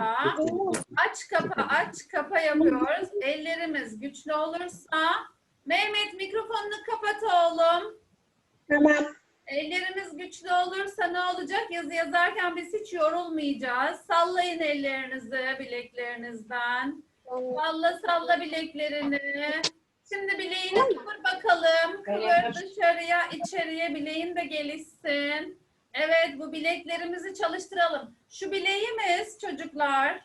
Harika. Aç kapa aç kapa yapıyoruz. Ellerimiz güçlü olursa. Mehmet mikrofonunu kapat oğlum. Tamam. Ellerimiz güçlü olursa ne olacak? Yazı yazarken biz hiç yorulmayacağız. Sallayın ellerinizi bileklerinizden. Salla salla bileklerini. Şimdi bileğini kıvır bakalım. Kıvır dışarıya, içeriye bileğin de gelişsin. Evet bu bileklerimizi çalıştıralım. Şu bileğimiz çocuklar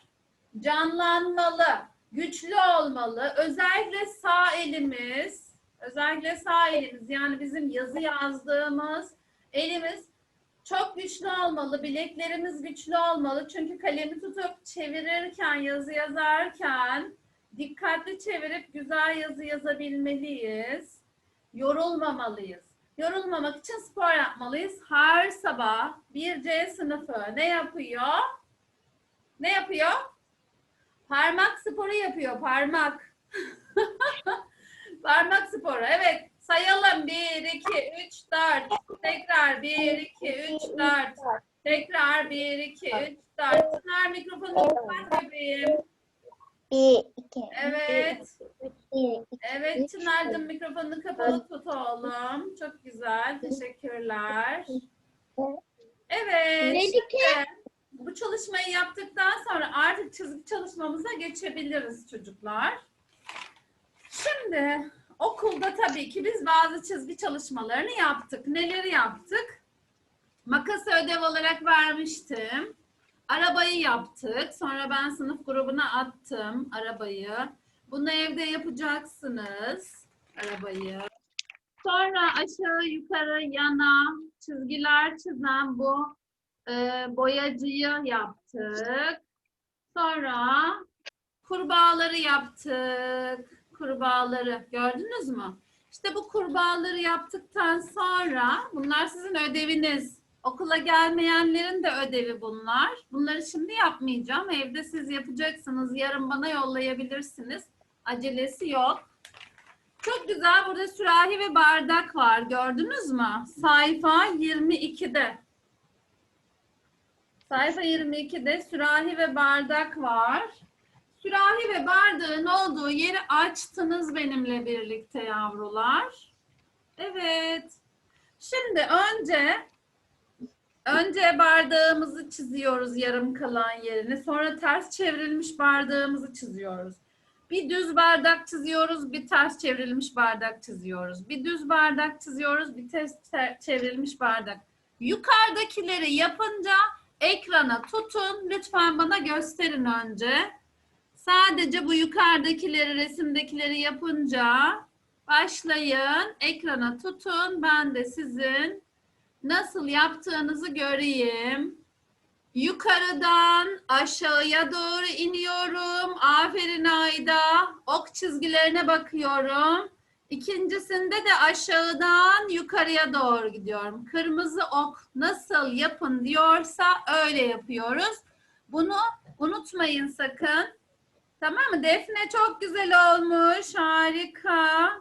canlanmalı, güçlü olmalı. Özellikle sağ elimiz, özellikle sağ elimiz yani bizim yazı yazdığımız elimiz çok güçlü olmalı. Bileklerimiz güçlü olmalı. Çünkü kalemi tutup çevirirken, yazı yazarken dikkatli çevirip güzel yazı yazabilmeliyiz. Yorulmamalıyız. Yorulmamak için spor yapmalıyız. Her sabah bir C sınıfı ne yapıyor? Ne yapıyor? Parmak sporu yapıyor. Parmak. parmak sporu. Evet. Sayalım. 1, 2, 3, 4. Tekrar 1, 2, 3, 4. Tekrar 1, 2, 3, 4. Çınar mikrofonu kapat bebeğim. Bir, iki, Evet. bir, iki. Evet Çınar'cığım mikrofonunu kapalı tut oğlum. Çok güzel. Teşekkürler. Evet. Melike. bu çalışmayı yaptıktan sonra artık çizgi çalışmamıza geçebiliriz çocuklar. Şimdi okulda tabii ki biz bazı çizgi çalışmalarını yaptık. Neleri yaptık? Makası ödev olarak vermiştim. Arabayı yaptık. Sonra ben sınıf grubuna attım arabayı. Bunu evde yapacaksınız. Arabayı. Sonra aşağı yukarı yana çizgiler çizen bu e, boyacıyı yaptık. Sonra kurbağaları yaptık. Kurbağaları gördünüz mü? İşte bu kurbağaları yaptıktan sonra bunlar sizin ödeviniz. Okula gelmeyenlerin de ödevi bunlar. Bunları şimdi yapmayacağım. Evde siz yapacaksınız. Yarın bana yollayabilirsiniz. Acelesi yok. Çok güzel. Burada sürahi ve bardak var. Gördünüz mü? Sayfa 22'de. Sayfa 22'de sürahi ve bardak var. Sürahi ve bardağın olduğu yeri açtınız benimle birlikte yavrular. Evet. Şimdi önce önce bardağımızı çiziyoruz yarım kalan yerini. Sonra ters çevrilmiş bardağımızı çiziyoruz. Bir düz bardak çiziyoruz, bir ters çevrilmiş bardak çiziyoruz. Bir düz bardak çiziyoruz, bir ters te- çevrilmiş bardak. Yukarıdakileri yapınca ekrana tutun. Lütfen bana gösterin önce. Sadece bu yukarıdakileri, resimdekileri yapınca başlayın. Ekrana tutun. Ben de sizin nasıl yaptığınızı göreyim. Yukarıdan aşağıya doğru iniyorum. Aferin Ayda. Ok çizgilerine bakıyorum. İkincisinde de aşağıdan yukarıya doğru gidiyorum. Kırmızı ok nasıl yapın diyorsa öyle yapıyoruz. Bunu unutmayın sakın. Tamam mı? Defne çok güzel olmuş. Harika.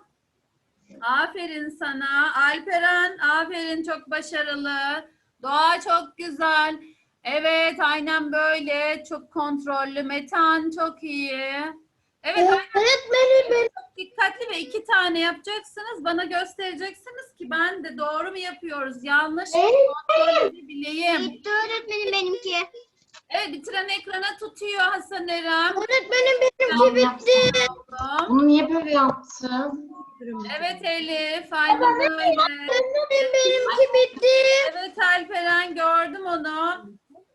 Aferin sana. Alperen aferin çok başarılı. Doğa çok güzel. Evet aynen böyle. Çok kontrollü. Metan çok iyi. Evet Öğretmenim benim. çok dikkatli ve iki tane yapacaksınız. Bana göstereceksiniz ki ben de doğru mu yapıyoruz? Yanlış mı kontrol edebileyim. Bitti öğretmenim benimki. Evet bitiren ekrana tutuyor Hasan Eren. Öğretmenim benimki bitti. Bunu niye böyle yaptın? Evet Elif, aynen öyle. Öğretmenim benimki bitti. Evet Alperen gördüm onu.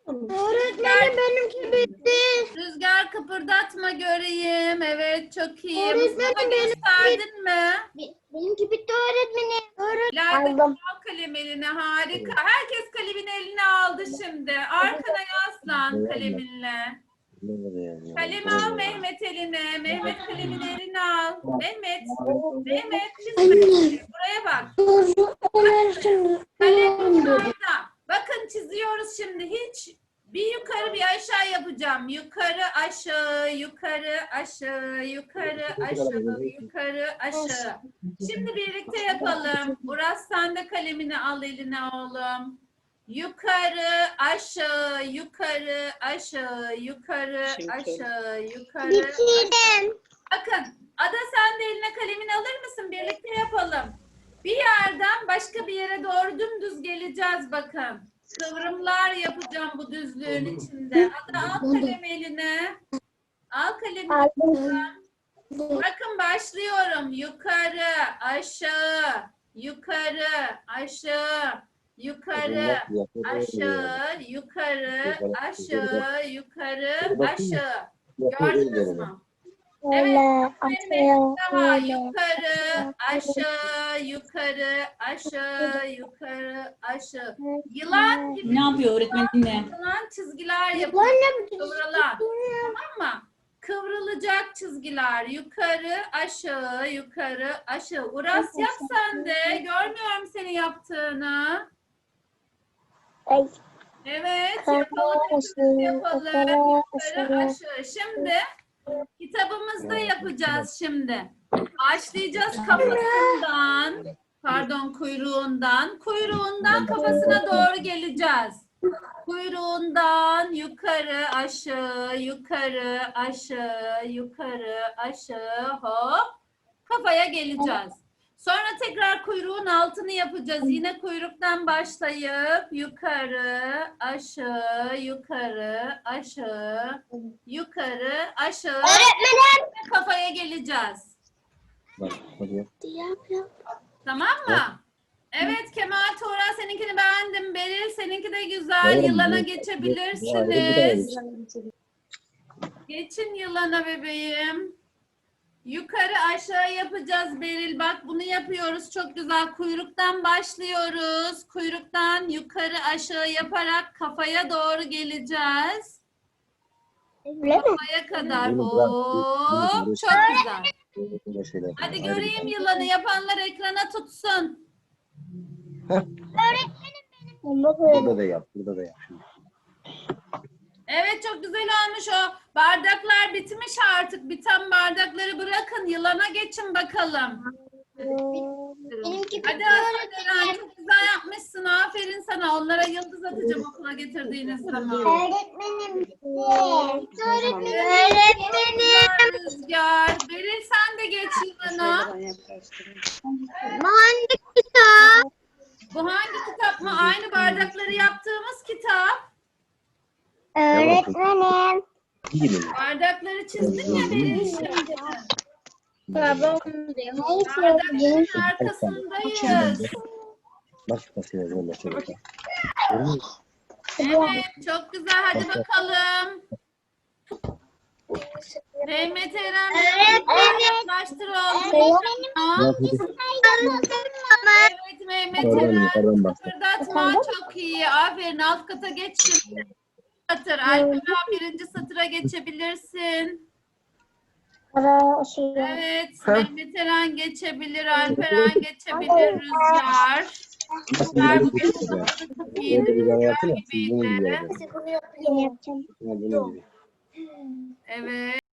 Öğretmenim benimki bitti. Rüzgar kıpırdatma göreyim. Evet çok iyi. Öğretmenim, Mustafa benim- gösterdin mi? Benimki bitti öğretmenim. Öğretmenim. İleride al kalem eline harika. Herkes kalemin eline aldı şimdi. Arkana yaslan kaleminle. Kalemi al Mehmet. Mehmet kalemin eline al. Mehmet. Mehmet çizme. Buraya bak. Kalem yukarıda. Bakın çiziyoruz şimdi. Hiç bir yukarı bir aşağı yapacağım. Yukarı aşağı, yukarı aşağı, yukarı aşağı, yukarı aşağı. Şimdi birlikte yapalım. Uras sen de kalemini al eline oğlum. Yukarı, aşağı, yukarı, aşağı, yukarı, aşağı, yukarı. Bitirdim. Bakın Ada sen de eline kalemini alır mısın? Birlikte yapalım. Bir yerden başka bir yere doğru dümdüz geleceğiz bakın. Kıvrımlar yapacağım bu düzlüğün içinde. Ada al kalemi eline. Al kalemi. Aldım. Bakın başlıyorum. Yukarı, aşağı, yukarı, aşağı, yukarı, aşağı, yukarı, aşağı, yukarı, aşağı. Gördünüz mü? Evet. Tamam. Yukarı, aşağı, yukarı, aşağı, yukarı, aşağı. Yılan gibi Ne yapıyor öğretmen dinle. yılan çizgiler yapıyor. Kıvrılan. Tamam mı? Kıvrılacak çizgiler. Yukarı, aşağı, yukarı, aşağı. Uras yap sen de. Görmüyorum seni yaptığını. Ay, Evet. Yapalım. Yapalım. yukarı, aşağı. Şimdi kitabımızda yapacağız şimdi. Başlayacağız kafasından. Pardon kuyruğundan. Kuyruğundan kafasına doğru geleceğiz. Kuyruğundan yukarı aşağı yukarı aşağı yukarı aşağı hop kafaya geleceğiz. Sonra tekrar kuyruğun altını yapacağız. Yine kuyruktan başlayıp yukarı aşağı yukarı aşağı yukarı aşağı Öğretmenim. kafaya geleceğiz. Bak, hadi yap. Yap yap. Tamam mı? Evet Kemal Tuğra seninkini beğendim. Beril seninki de güzel. Yılana geçebilirsiniz. Geçin yılana bebeğim. Yukarı aşağı yapacağız Beril. Bak bunu yapıyoruz. Çok güzel. Kuyruktan başlıyoruz. Kuyruktan yukarı aşağı yaparak kafaya doğru geleceğiz. Kafaya kadar. Hop. Çok güzel. Hadi göreyim yılanı. Yapanlar ekrana tutsun. Bunda böyle. Burada da yap, burada da yap. Şimdi. Evet çok güzel olmuş o. Bardaklar bitmiş artık. Biten bardakları bırakın. Yılana geçin bakalım. Benimki Hadi öğretmenim. çok güzel yapmışsın. Aferin sana. Onlara yıldız atacağım okula getirdiğiniz zaman. Öğretmenim. Öğretmenim. Öğretmenim. Rüzgar. Beril sen de geç yılana. Hangi kitap? Bu hangi kitap mı? Aynı bardakları yaptığımız kitap. Öğretmenim. Gidin. Bardakları çizdin ya Beril şimdi. Neyse. Bardakların arkasındayız. Bak. Görüyor musun? Evet çok güzel. Hadi bakalım. Mehmet Eren yaklaştır oğlum. Ama. Evet Mehmet Pardon, Eren. bastı. Fırdatma çok iyi. Aferin alt kata geç şimdi. Satır. Alperen birinci satıra geçebilirsin. Şey. Evet. Mehmet Eren geçebilir. Alperen geçebilir. Rüzgar. Rüzgar bir bugün çok iyiydi. Rüzgar gibiydi. Evet.